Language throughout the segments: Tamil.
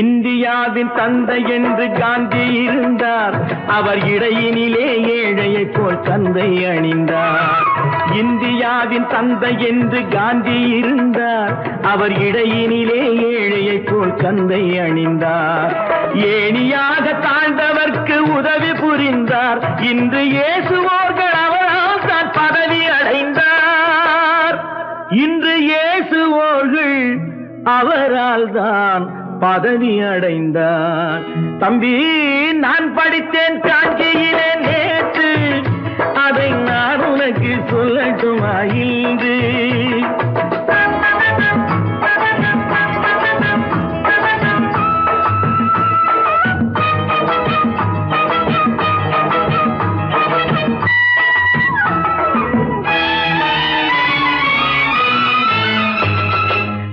இந்தியாவின் தந்தை என்று காந்தி இருந்தார். அவர் இடையினிலே ஏழையை போல் தந்தை அணிந்தார். இந்தியாவின் தந்தை என்று காந்தி இருந்தார். அவர் இடையினிலே ஏழையை போல் தந்தை அணிந்தார். ஏணியாக தாழ்ந்தவர்க்கு உதவி புரிந்தார். இன்று இயேசுவோர்கள் அவரால் தான் பதவி அடைந்தார். இன்று இயேசுவோர்கள் அவரால் தான் பதவி அடைந்தான் தம்பி நான் படித்தேன்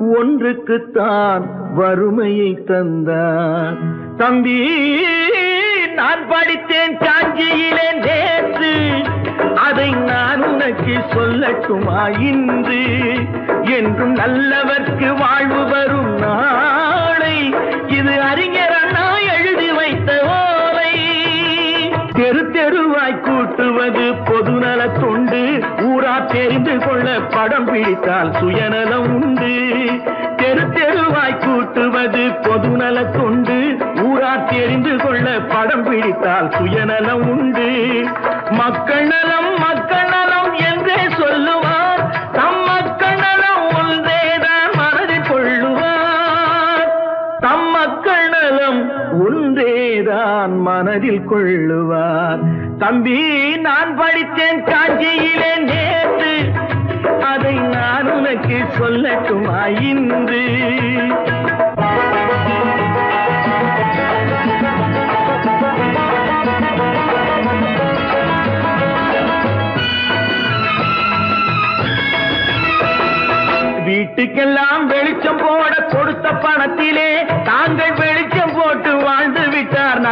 ஒன்றுக்குத்தான் வறுமையை தந்தார் தம்பி நான் படித்தேன் காஞ்சியிலே நேற்று. அதை நான் உனக்கு சொல்லட்டுமா இன்று? என்றும் நல்லவர்க்கு வாழ்வு வரும் நாளை. இது அறிஞர் அண்ணா எழுதி வைத்த ஓலை. தெரு தெருவாய் கூட்டுவது பொதுநல தொண்டு. ஊரா தெரிந்து கொள்ள படம் பிடித்தால் சுயநலம் உண்டு. தெரு தெருவாய் கூட்டுவது பொதுநல கொண்டு ஊரார் தெரிந்து கொள்ள படம் பிடித்தால் சுயநலம் உண்டு. மக்கள் நலம் மக்கள் நலம் என்றே சொல்லுவார். தம் மக்கள் நலம் ஒன்றேதான் மனதில் கொள்ளுவார். தம் மக்கள் நலம் ஒன்றேதான் மனதில் கொள்ளுவார். தம்பி நான் படித்தேன் காஞ்சியிலே நேற்று. அதை நான் உனக்கு சொல்லட்டுமா இன்று? வீட்டுக்கெல்லாம் வெளிச்சம் போட கொடுத்த பணத்திலே தாங்கள் வெளிச்சம் போட்டு வாழ்ந்து விட்டார்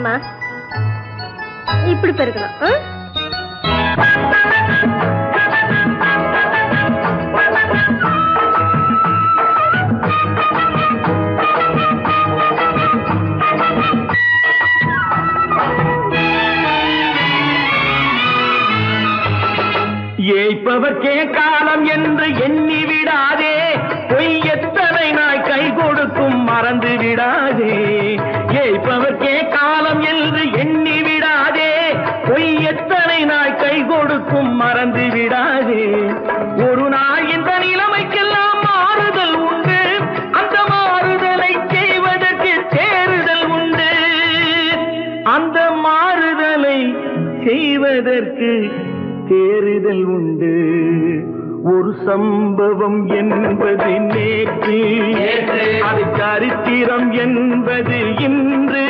அம்மா இப்படி பெருக்கணும் ஏய்ப்பவர்க்கே காலம் என்று எண்ணி விடாதே. பொய் எத்தனை நாய் கை கொடுக்கும் மறந்து விடாதே. ஏய்ப்பவர்க்கே காலம் என்று எண்ணி விடாதே. பொய் எத்தனை நாய் கை கொடுக்கும் மறந்து விடாதே. ஒரு நாள் இந்த நிலைமைக்கெல்லாம் மாறுதல் உண்டு. அந்த மாறுதலை செய்வதற்கு தேறுதல் உண்டு. அந்த மாறுதலை செய்வதற்கு தேறுதல் உண்டு. ஒரு சம்பவம் என்பது நேற்று. அது சரித்திரம் என்பது இன்று.